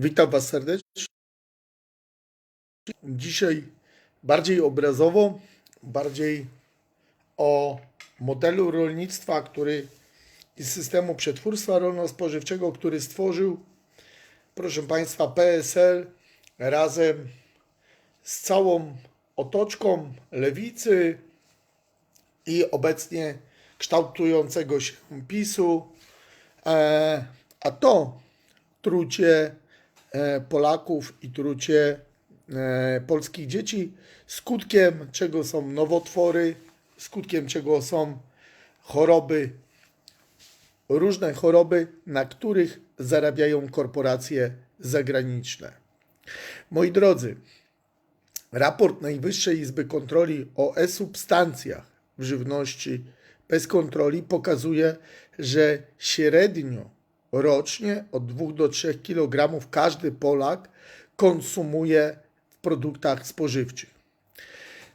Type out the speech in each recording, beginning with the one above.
Witam Was serdecznie. Dzisiaj bardziej obrazowo, bardziej o modelu rolnictwa, który i systemu przetwórstwa rolno-spożywczego, który stworzył, proszę Państwa, PSL razem z całą otoczką lewicy i obecnie kształtującego się PiSu. E, a to trucie Polaków i trucie e, polskich dzieci, skutkiem czego są nowotwory, skutkiem czego są choroby, różne choroby, na których zarabiają korporacje zagraniczne. Moi drodzy, raport Najwyższej Izby Kontroli o e-substancjach w żywności bez kontroli pokazuje, że średnio rocznie od 2 do 3 kg każdy Polak konsumuje w produktach spożywczych.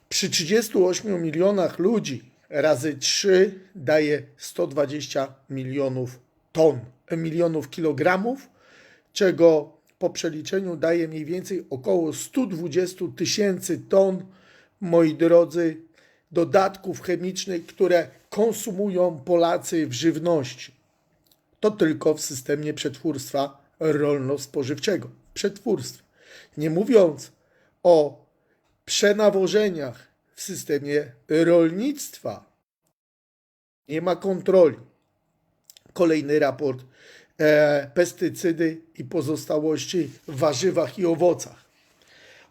Przy 38 milionach ludzi razy 3 daje 120 milionów ton, milionów kilogramów, czego po przeliczeniu daje mniej więcej około 120 tysięcy ton, moi drodzy, dodatków chemicznych, które konsumują Polacy w żywności. To tylko w systemie przetwórstwa rolno-spożywczego. Przetwórstwo. Nie mówiąc o przenawożeniach w systemie rolnictwa. Nie ma kontroli. Kolejny raport. E, pestycydy i pozostałości w warzywach i owocach.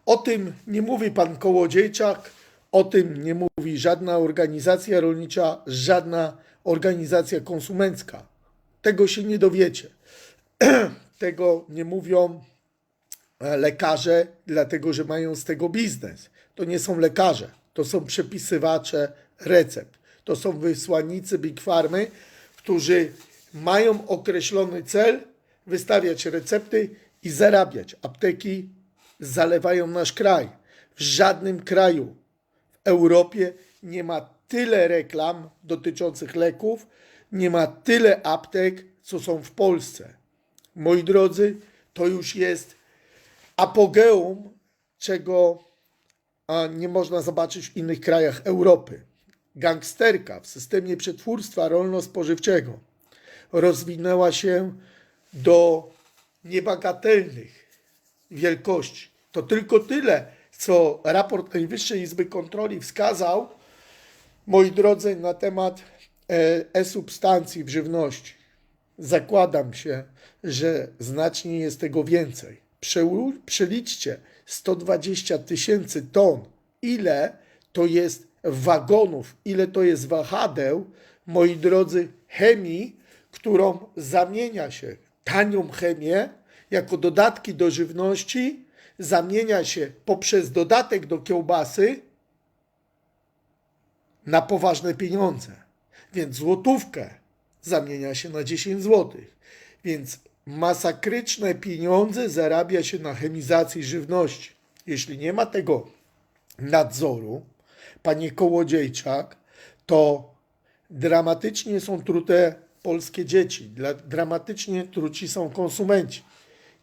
O tym nie mówi pan Kołodziejczak, o tym nie mówi żadna organizacja rolnicza, żadna organizacja konsumencka. Tego się nie dowiecie. Tego nie mówią e, lekarze, dlatego że mają z tego biznes. To nie są lekarze, to są przepisywacze recept. To są wysłannicy Big Farmy, którzy mają określony cel wystawiać recepty i zarabiać. Apteki zalewają nasz kraj. W żadnym kraju w Europie nie ma tyle reklam dotyczących leków, nie ma tyle aptek, co są w Polsce. Moi drodzy, to już jest apogeum, czego nie można zobaczyć w innych krajach Europy. Gangsterka w systemie przetwórstwa rolno-spożywczego rozwinęła się do niebagatelnych wielkości. To tylko tyle, co raport Najwyższej Izby Kontroli wskazał, moi drodzy, na temat e-substancji w żywności. Zakładam się, że znacznie jest tego więcej. Przeliczcie 120 tysięcy ton, ile to jest wagonów, ile to jest wahadeł, moi drodzy, chemii, którą zamienia się tanią chemię jako dodatki do żywności, zamienia się poprzez dodatek do kiełbasy na poważne pieniądze. Więc złotówkę zamienia się na 10 złotych. Więc masakryczne pieniądze zarabia się na chemizacji żywności. Jeśli nie ma tego nadzoru, panie Kołodziejczak, to dramatycznie są trute polskie dzieci, dramatycznie truci są konsumenci.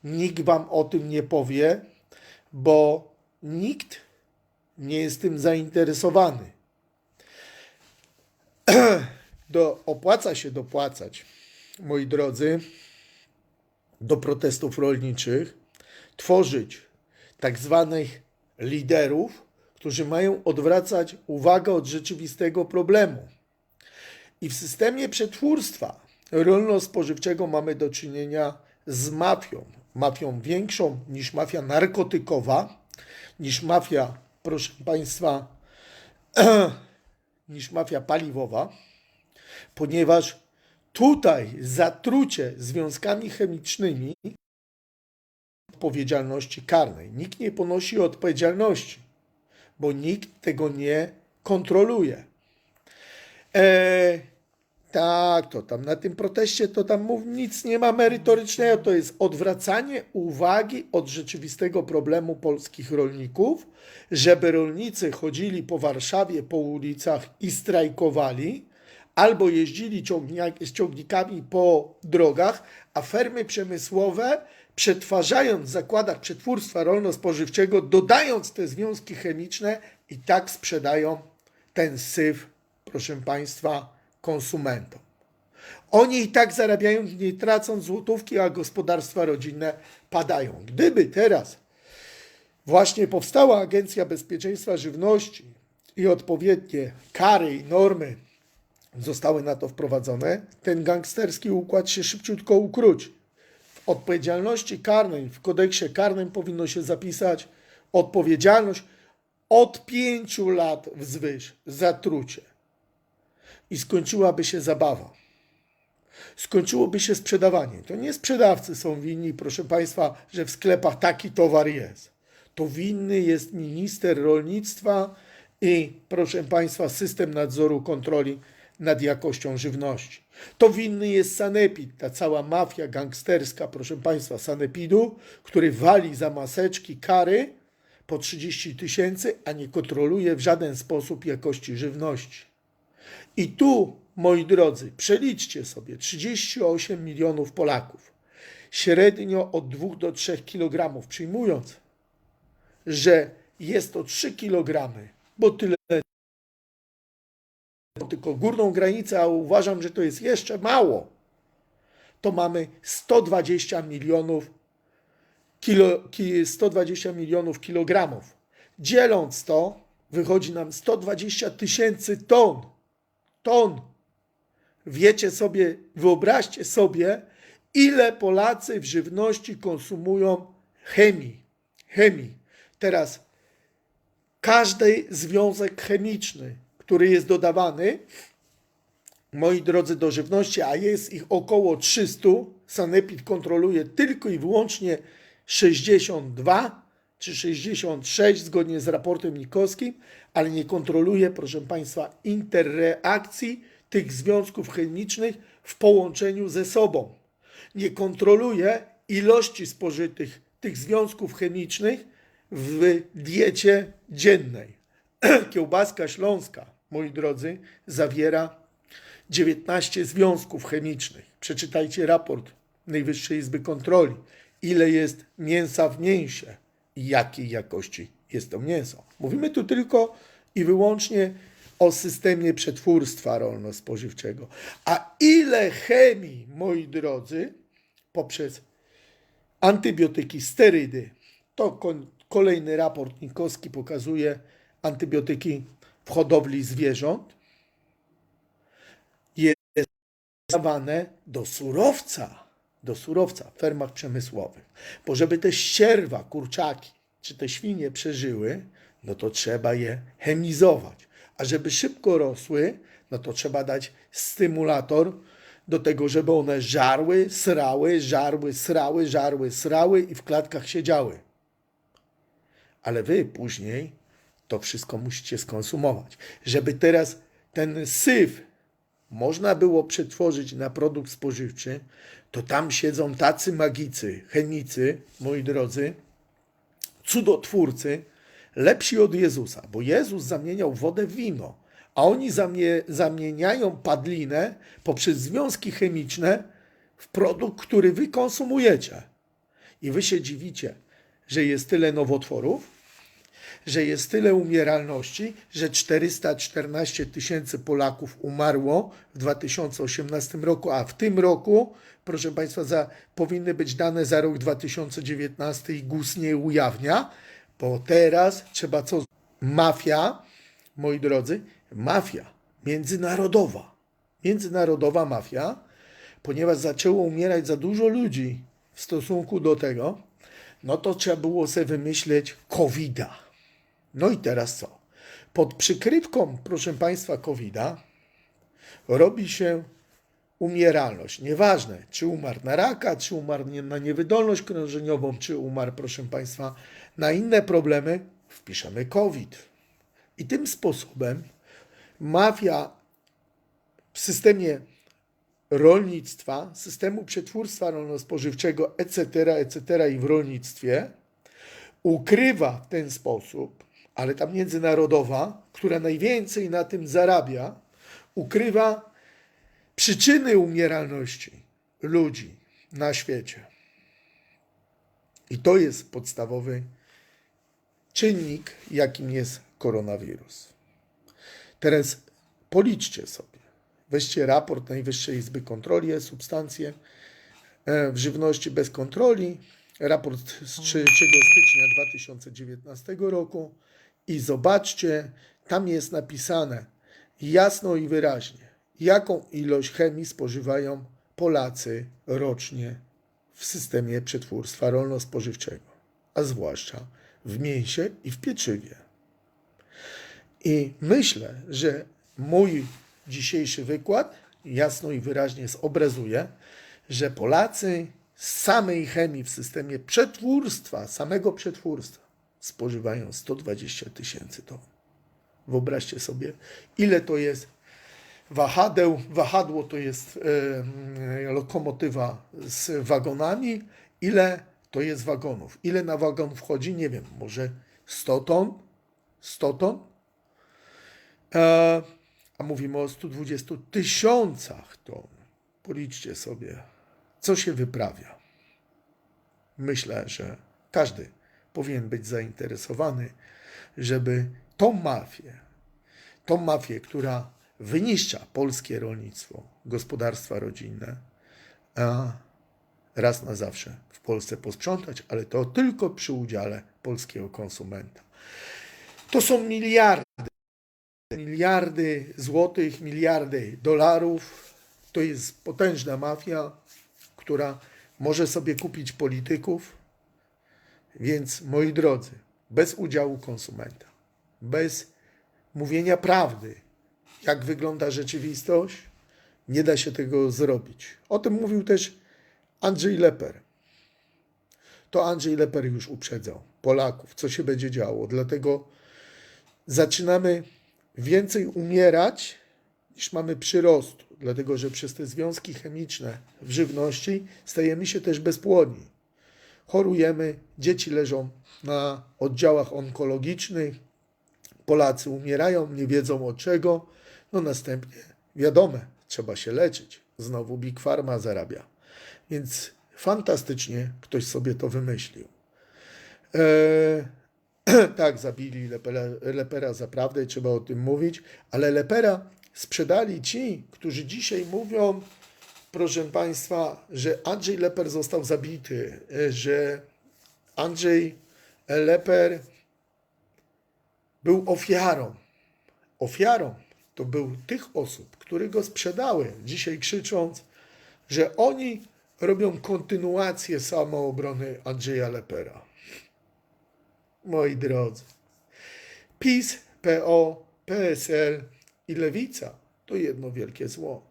Nikt wam o tym nie powie, bo nikt nie jest tym zainteresowany. Do, opłaca się dopłacać, moi drodzy, do protestów rolniczych, tworzyć tak zwanych liderów, którzy mają odwracać uwagę od rzeczywistego problemu. I w systemie przetwórstwa rolno-spożywczego mamy do czynienia z mafią. Mafią większą niż mafia narkotykowa, niż mafia, proszę Państwa, niż mafia paliwowa, ponieważ tutaj zatrucie związkami chemicznymi odpowiedzialności karnej. Nikt nie ponosi odpowiedzialności, bo nikt tego nie kontroluje. E, tak, to tam na tym proteście to tam mów, nic nie ma merytorycznego. To jest odwracanie uwagi od rzeczywistego problemu polskich rolników, żeby rolnicy chodzili po Warszawie, po ulicach i strajkowali, albo jeździli z ciągnikami po drogach, a fermy przemysłowe, przetwarzając w zakładach przetwórstwa rolno-spożywczego, dodając te związki chemiczne i tak sprzedają ten syf, proszę Państwa, konsumentom. Oni i tak zarabiają, nie tracąc złotówki, a gospodarstwa rodzinne padają. Gdyby teraz właśnie powstała Agencja Bezpieczeństwa Żywności i odpowiednie kary i normy zostały na to wprowadzone, ten gangsterski układ się szybciutko ukróci. W odpowiedzialności karnej, w kodeksie karnym powinno się zapisać odpowiedzialność od pięciu lat wzwyż za trucie. I skończyłaby się zabawa skończyłoby się sprzedawanie. To nie sprzedawcy są winni, proszę Państwa, że w sklepach taki towar jest. To winny jest minister rolnictwa i, proszę Państwa, system nadzoru kontroli nad jakością żywności. To winny jest Sanepid, ta cała mafia gangsterska, proszę Państwa, Sanepidu, który wali za maseczki kary po 30 tysięcy, a nie kontroluje w żaden sposób jakości żywności. I tu, moi drodzy, przeliczcie sobie 38 milionów Polaków, średnio od 2 do 3 kg, przyjmując, że jest to 3 kg, bo tyle tylko górną granicę, a uważam, że to jest jeszcze mało, to mamy 120 milionów kilo, ki, 120 milionów kilogramów. Dzieląc to, wychodzi nam 120 tysięcy ton. Ton. Wiecie sobie, wyobraźcie sobie, ile Polacy w żywności konsumują chemii. Chemii. Teraz każdy związek chemiczny, który jest dodawany, moi drodzy, do żywności, a jest ich około 300, Sanepid kontroluje tylko i wyłącznie 62 czy 66 zgodnie z raportem nikowskim, ale nie kontroluje, proszę Państwa, interreakcji tych związków chemicznych w połączeniu ze sobą. Nie kontroluje ilości spożytych tych związków chemicznych w diecie dziennej. Kiełbaska śląska, moi drodzy, zawiera 19 związków chemicznych. Przeczytajcie raport Najwyższej Izby Kontroli. Ile jest mięsa w mięsie i jakiej jakości jest to mięso. Mówimy tu tylko i wyłącznie o systemie przetwórstwa rolno-spożywczego. A ile chemii, moi drodzy, poprzez antybiotyki, sterydy, to kolejny raport Nikowski pokazuje antybiotyki w hodowli zwierząt, jest dawane do surowca, do surowca w fermach przemysłowych. Bo żeby te ścierwa, kurczaki czy te świnie przeżyły, no to trzeba je chemizować. A żeby szybko rosły, no to trzeba dać stymulator do tego, żeby one żarły, srały, żarły, srały, żarły, srały i w klatkach siedziały. Ale wy później to wszystko musicie skonsumować. Żeby teraz ten syf można było przetworzyć na produkt spożywczy, to tam siedzą tacy magicy, chemicy, moi drodzy, cudotwórcy, lepsi od Jezusa, bo Jezus zamieniał wodę w wino, a oni zamie, zamieniają padlinę poprzez związki chemiczne w produkt, który wy konsumujecie. I wy się dziwicie, że jest tyle nowotworów, że jest tyle umieralności, że 414 tysięcy Polaków umarło w 2018 roku, a w tym roku, proszę Państwa, za, powinny być dane za rok 2019 i GUS nie ujawnia, bo teraz trzeba co? Mafia, moi drodzy, mafia międzynarodowa, międzynarodowa mafia, ponieważ zaczęło umierać za dużo ludzi w stosunku do tego, no to trzeba było sobie wymyśleć COVID-a. No i teraz co? Pod przykrywką, proszę Państwa, COVID-a robi się umieralność. Nieważne, czy umarł na raka, czy umarł na niewydolność krążeniową, czy umarł, proszę Państwa, na inne problemy, wpiszemy COVID. I tym sposobem mafia w systemie rolnictwa, systemu przetwórstwa rolno-spożywczego, etc., etc. i w rolnictwie ukrywa w ten sposób, ale ta międzynarodowa, która najwięcej na tym zarabia, ukrywa przyczyny umieralności ludzi na świecie. I to jest podstawowy czynnik, jakim jest koronawirus. Teraz policzcie sobie. Weźcie raport Najwyższej Izby Kontroli, substancje e, w żywności bez kontroli, raport z 3 stycznia 2019 roku i zobaczcie, tam jest napisane jasno i wyraźnie, jaką ilość chemii spożywają Polacy rocznie w systemie przetwórstwa rolno-spożywczego, a zwłaszcza w mięsie i w pieczywie. I myślę, że mój dzisiejszy wykład jasno i wyraźnie zobrazuje, że Polacy z samej chemii w systemie przetwórstwa, samego przetwórstwa, spożywają 120 tysięcy ton. Wyobraźcie sobie, ile to jest wahadeł. Wahadło to jest lokomotywa z wagonami. Ile to jest wagonów? Ile na wagon wchodzi? Nie wiem, może 100 ton? 100 ton? E, a mówimy o 120 tysiącach ton. Policzcie sobie, co się wyprawia. Myślę, że każdy powinien być zainteresowany, żeby tą mafię, tą mafię, która wyniszcza polskie rolnictwo, gospodarstwa rodzinne, a raz na zawsze w Polsce posprzątać, ale to tylko przy udziale polskiego konsumenta. To są miliardy, miliardy złotych, miliardy dolarów. To jest potężna mafia, która może sobie kupić polityków. Więc, moi drodzy, bez udziału konsumenta, bez mówienia prawdy, jak wygląda rzeczywistość, nie da się tego zrobić. O tym mówił też Andrzej Leper. To Andrzej Leper już uprzedzał Polaków, co się będzie działo. Dlatego zaczynamy więcej umierać niż mamy przyrostu. Dlatego, że przez te związki chemiczne w żywności stajemy się też bezpłodni. Chorujemy, dzieci leżą na oddziałach onkologicznych, Polacy umierają, nie wiedzą od czego. No następnie wiadome, trzeba się leczyć. Znowu Big Pharma zarabia. Więc fantastycznie ktoś sobie to wymyślił. Eee, tak, zabili Lepera, Lepera zaprawdę, trzeba o tym mówić, ale Lepera sprzedali ci, którzy dzisiaj mówią, proszę Państwa, że Andrzej Leper został zabity, e, że Andrzej Leper był ofiarą. Ofiarą to był tych osób, które go sprzedały, dzisiaj krzycząc, że oni robią kontynuację samoobrony Andrzeja Lepera. Moi drodzy, PiS, PO, PSL i Lewica to jedno wielkie zło.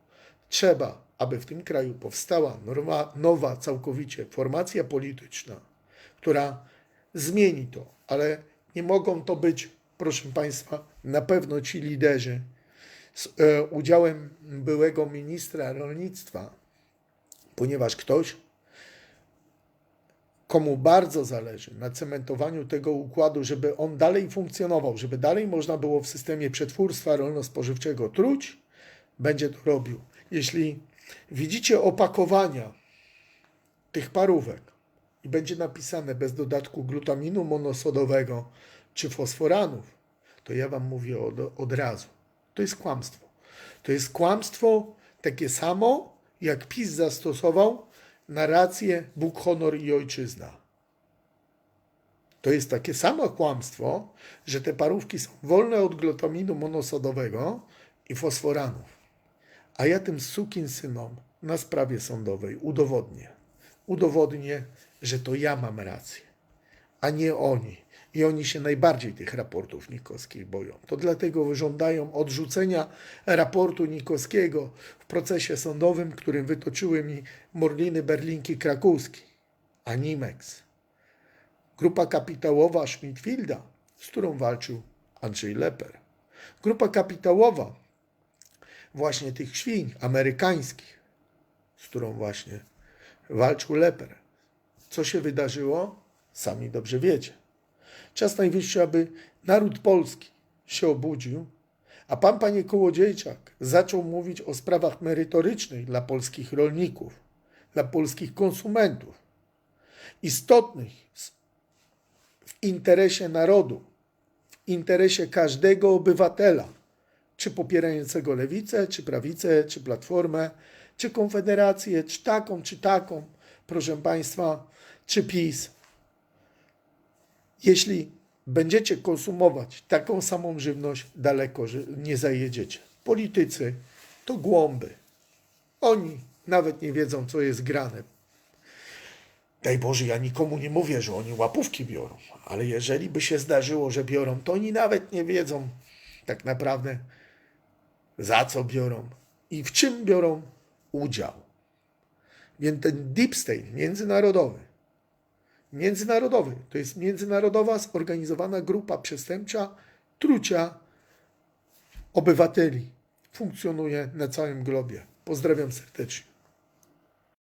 Trzeba, aby w tym kraju powstała norma, nowa, całkowicie formacja polityczna, która zmieni to, ale nie mogą to być, proszę Państwa, na pewno ci liderzy z e, udziałem byłego ministra rolnictwa, ponieważ ktoś, komu bardzo zależy na cementowaniu tego układu, żeby on dalej funkcjonował, żeby dalej można było w systemie przetwórstwa rolno-spożywczego truć, będzie to robił. Jeśli widzicie opakowania tych parówek i będzie napisane bez dodatku glutaminu monosodowego czy fosforanów, to ja Wam mówię od, od razu. To jest kłamstwo. To jest kłamstwo takie samo, jak PiS zastosował narrację Bóg, honor i ojczyzna. To jest takie samo kłamstwo, że te parówki są wolne od glutaminu monosodowego i fosforanów. A ja tym synom na sprawie sądowej udowodnię. Udowodnię, że to ja mam rację, a nie oni. I oni się najbardziej tych raportów nikowskich boją. To dlatego żądają odrzucenia raportu nikowskiego w procesie sądowym, którym wytoczyły mi Morliny Berlinki Krakowski, a Nimex. Grupa kapitałowa Schmidfielda, z którą walczył Andrzej Leper. Grupa kapitałowa właśnie tych świń amerykańskich, z którą właśnie walczył Leper. Co się wydarzyło? Sami dobrze wiecie. Czas najwyższy, aby naród polski się obudził, A pan, panie Kołodziejczak, zaczął mówić o sprawach merytorycznych dla polskich rolników, dla polskich konsumentów, istotnych w interesie narodu, w interesie każdego obywatela, czy popierającego lewicę, czy prawicę, czy platformę, czy konfederację, czy taką, czy taką, proszę państwa, czy PiS. Jeśli będziecie konsumować taką samą żywność, daleko że nie zajedziecie. Politycy to głąby. Oni nawet nie wiedzą, co jest grane. Daj Boże, ja nikomu nie mówię, że oni łapówki biorą, ale jeżeli by się zdarzyło, że biorą, to oni nawet nie wiedzą tak naprawdę, za co biorą i w czym biorą udział. Więc ten deep state międzynarodowy, międzynarodowy, to jest międzynarodowa zorganizowana grupa przestępcza trucia obywateli, funkcjonuje na całym globie. Pozdrawiam serdecznie.